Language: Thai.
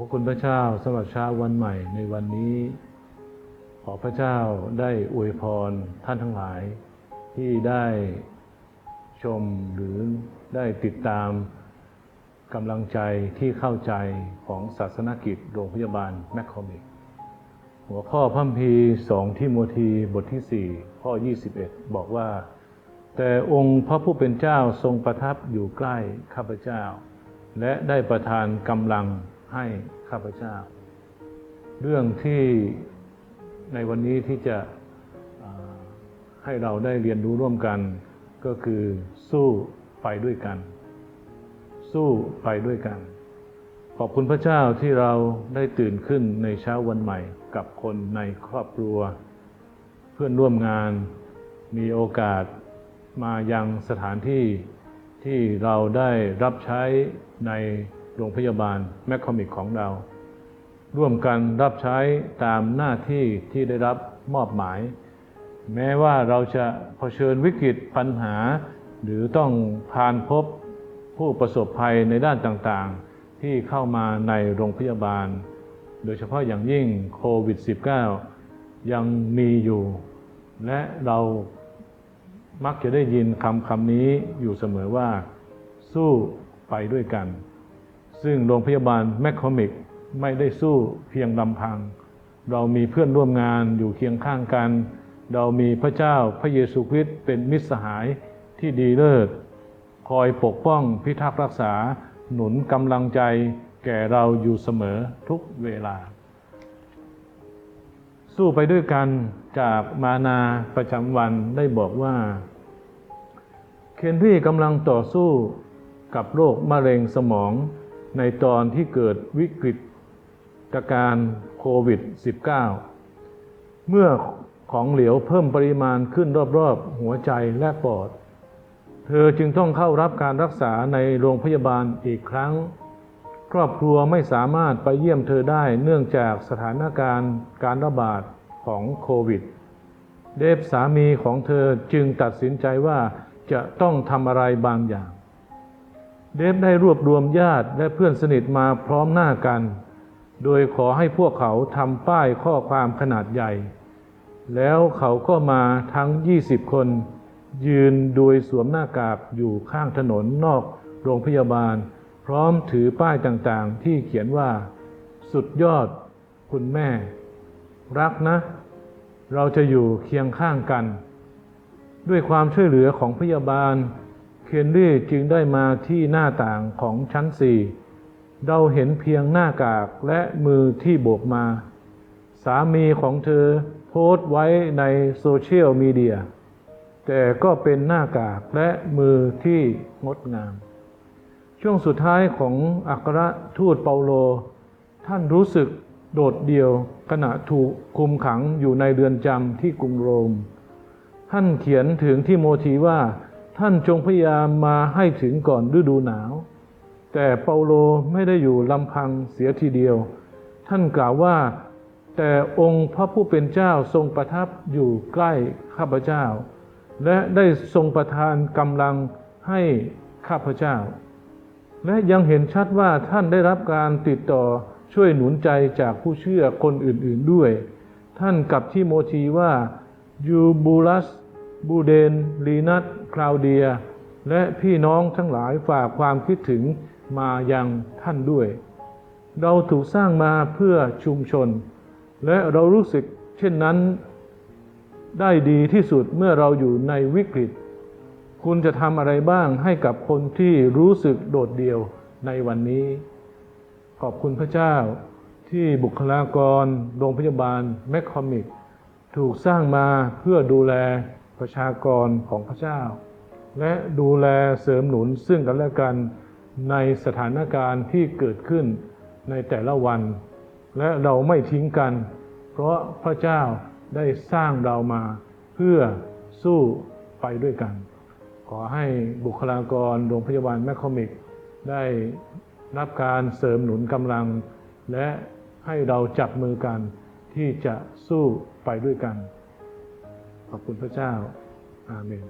พระคุณพระเจ้าสำหรับเช้าวันใหม่ในวันนี้ ขอพระเจ้าได้อวยพรท่านทั้งหลาย ที่ได้ชมหรือได้ติดตามกำลังใจที่เข้าใจของศาสนกิจโรงพยาบาลแมคคอมิก หัวข้อพัมภีสองทิโมธีบทที่ 4 ข้อ 21 บอกว่า แต่องค์พระผู้เป็นเจ้าทรงประทับอยู่ใกล้ข้าพเจ้า และได้ประทานกำลัง ให้ข้าพเจ้า เรื่องที่ในวันนี้ที่จะให้เราได้เรียนรู้ร่วมกัน ก็คือสู้ไปด้วยกัน สู้ไปด้วยกัน ขอบคุณพระเจ้าที่เราได้ตื่นขึ้นในเช้าวันใหม่ กับคนในครอบครัว เพื่อนร่วมงานมีโอกาสมายังสถานที่ที่เราได้รับใช้ใน โรงพยาบาลแมคคอมิกของเรา ร่วมกันรับใช้ตามหน้าที่ที่ได้รับมอบหมาย แม้ว่าเราจะเผชิญวิกฤตปัญหา หรือต้องผ่านพบผู้ประสบภัยในด้านต่างๆ ที่เข้ามาในโรงพยาบาล โดยเฉพาะอย่างยิ่งโควิด -19 ยังมีอยู่ และเรามักจะได้ยินคำคำนี้อยู่เสมอว่า สู้ไปด้วยกัน ซึ่งโรงพยาบาลแมคคอมิกไม่ได้สู้เพียงลำพัง เรามีเพื่อนร่วมงานอยู่เคียงข้างกัน เรามีพระเจ้าพระเยซูคริสต์เป็นมิตรสหายที่ดีเลิศคอยปกป้องพิทักษ์รักษา หนุนกำลังใจแก่เราอยู่เสมอทุกเวลา สู้ไปด้วยกันจากมานาประจำวันได้บอกว่า เคนรี่กำลังต่อสู้กับโรคมะเร็งสมอง ในตอนที่เกิดวิกฤตการโควิด -19 เมื่อของเหลวเพิ่มปริมาณขึ้นรอบๆ หัวใจและปอด เธอจึงต้องเข้ารับการรักษาในโรงพยาบาลอีกครั้ง ครอบครัวไม่สามารถไปเยี่ยมเธอได้เนื่องจากสถานการณ์การระบาดของโควิด เดฟสามีของเธอจึงตัดสินใจว่าจะต้องทำอะไรบางอย่าง เดฟได้รวบรวมญาติและเพื่อนสนิทมาพร้อมหน้ากัน โดยขอให้พวกเขาทำป้ายข้อความขนาดใหญ่ แล้วเขาก็มาทั้ง 20 คน ยืนโดยสวมหน้ากากอยู่ข้างถนนนอกโรงพยาบาล พร้อมถือป้ายต่างๆ ที่เขียนว่า สุดยอด คุณแม่ รักนะ เราจะอยู่เคียงข้างกัน ด้วยความช่วยเหลือของพยาบาล เคนรี่จึงได้มาที่หน้าต่างของชั้นสี่เราเห็นเพียงหน้ากากและมือที่โบกมา สามีของเธอโพสต์ไว้ในโซเชียลมีเดีย แต่ก็เป็นหน้ากากและมือที่งดงาม ช่วงสุดท้ายของอัครทูตเปาโล ท่านรู้สึกโดดเดี่ยวขณะถูกคุมขังอยู่ในเรือนจำที่กรุงโรม ท่านเขียนถึงที่โมธีว่า ท่านจงพยายามมาให้ถึงก่อนฤดูหนาว แต่เปาโลไม่ได้อยู่ลำพังเสียทีเดียว ท่านกล่าวว่า แต่องค์พระผู้เป็นเจ้าทรงประทับอยู่ใกล้ข้าพเจ้า และได้ทรงประทานกำลังให้ข้าพเจ้า และยังเห็นชัดว่าท่านได้รับการติดต่อช่วยหนุนใจจากผู้เชื่อคนอื่นๆด้วย ท่านกับที่โมธีว่ายูบูลัส บูเดน ลีนัสคลาวเดีย และพี่น้องทั้งหลายฝากความคิดถึงมายังท่านด้วย เราถูกสร้างมาเพื่อชุมชน และเรารู้สึกเช่นนั้น ได้ดีที่สุดเมื่อเราอยู่ในวิกฤต คุณจะทำอะไรบ้างให้กับคนที่รู้สึกโดดเดี่ยวในวันนี้ ขอบคุณพระเจ้าที่บุคลากรโรงพยาบาลแมคคอมิก ถูกสร้างมาเพื่อดูแล ประชากรของพระเจ้า และดูแลเสริมหนุนซึ่งกันและกันในสถานการณ์ที่เกิดขึ้นในแต่ละวัน และเราไม่ทิ้งกัน เพราะพระเจ้าได้สร้างเรามาเพื่อสู้ไปด้วยกัน ขอให้บุคลากรโรงพยาบาลแมคคอมิก ได้รับการเสริมหนุนกำลัง และให้เราจับมือกันที่จะสู้ไปด้วยกัน ขอบคุณพระเจ้าอาเมน